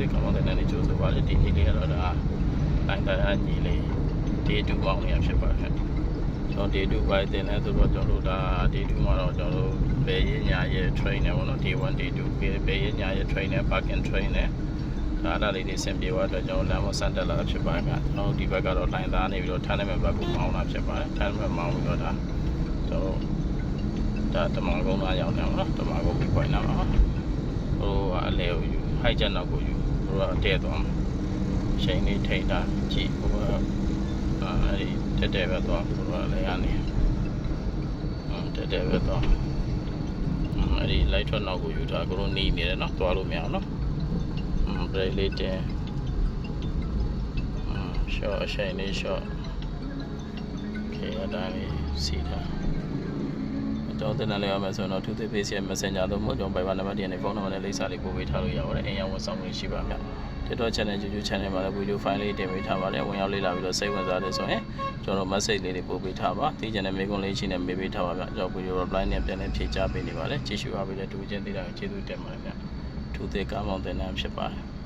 သိကောင်းတဲ့နေကြိုးဆိုပါလေဒီနေ့လေးကတော့ဒါတိုင်းတိုင်းအညီလေးဒေတူပေါင်းနေရဖြစ်ပါခင်ကျွန်တော်ဒေတူပိုင်းတင်လဲဆိုတော့ကျွန်တော်တို့ဒါဒေတူမှာတော့ကျွန်တော်တို့ဘယ်ရညာရဲ့ train နဲ့ပေါ့နော် day 1 day 2ဘယ်ရညာရဲ့ train နဲ့ parking train နဲ့ဒါအဲ့ဒါလေးတွေဆင်ပြေသွားတော့ကျွန်တော်လမ်းမစတက်လာဖြစ်ပါခင်ကျွန်တော်ဒီဘက်ကတော့လိုင်းသားနေပြီးတော့ထမ်းနေမဲ့ဘက်ကိုမောင်းလာဖြစ်ပါတယ်ထမ်းမဲ့မောင်းပြီးတော့ဒါကျွန်တော်ဒါတမန်ကုန်းသားရောက်နေပါတော့တမန်ကုန်းပြီးပွိုင်လာပါဟိုအလဲကိုယူ high ချက်နောက်ကိုယူဟိုကတဲသွားမှာရှိန်လေးထိတ်တာကြည့်ဟိုကအဲဒီတက်တက်ပဲသွားဟိုကလည်းရနေတက်တက်ပဲသွားအဲဒီ light ထွက်နောက်ကိုယူတာကိုလိုနီးနေတယ်နော်သွားလို့မရအောင်နော်ဘရိတ်လေးတင်ရှော့အရှိန်လေးရှော့ခေအတိုင်းလေးစီတာ တော့တင်တယ်လည်းရမယ်ဆိုတော့သူသိ face ရဲ့ messenger တို့မို့ကျွန်တော် Viber နံပါတ်တင်နေဖုန်းနံပါတ်နဲ့လိပ်စာလေးပို့ပေးထားလို့ရပါတယ်အိမ်ရောက်ဝန်ဆောင်မှုရှိပါဗျ TikTok channel YouTube channel မှာလည်း video file လေးတင်ပေးထားပါတယ်ဝင်ရောက်လေ့လာပြီးတော့စိတ်ဝင်စားတယ်ဆိုရင်ကျွန်တော် message လေးတွေပို့ပေးထားပါသိချင်တဲ့မေးခွန်းလေးရှိနေမေးပေးထားပါဗျကျွန်တော် video reply နဲ့ပြန်လည်ဖြေကြားပေးနေပါတယ်ကြည့်ရှုအားပေးတဲ့တူချင်းသေးတာကိုကျေးဇူးတင်ပါတယ်ဗျသူသိကောင်းမောင်တင်နန်းဖြစ်ပါတယ်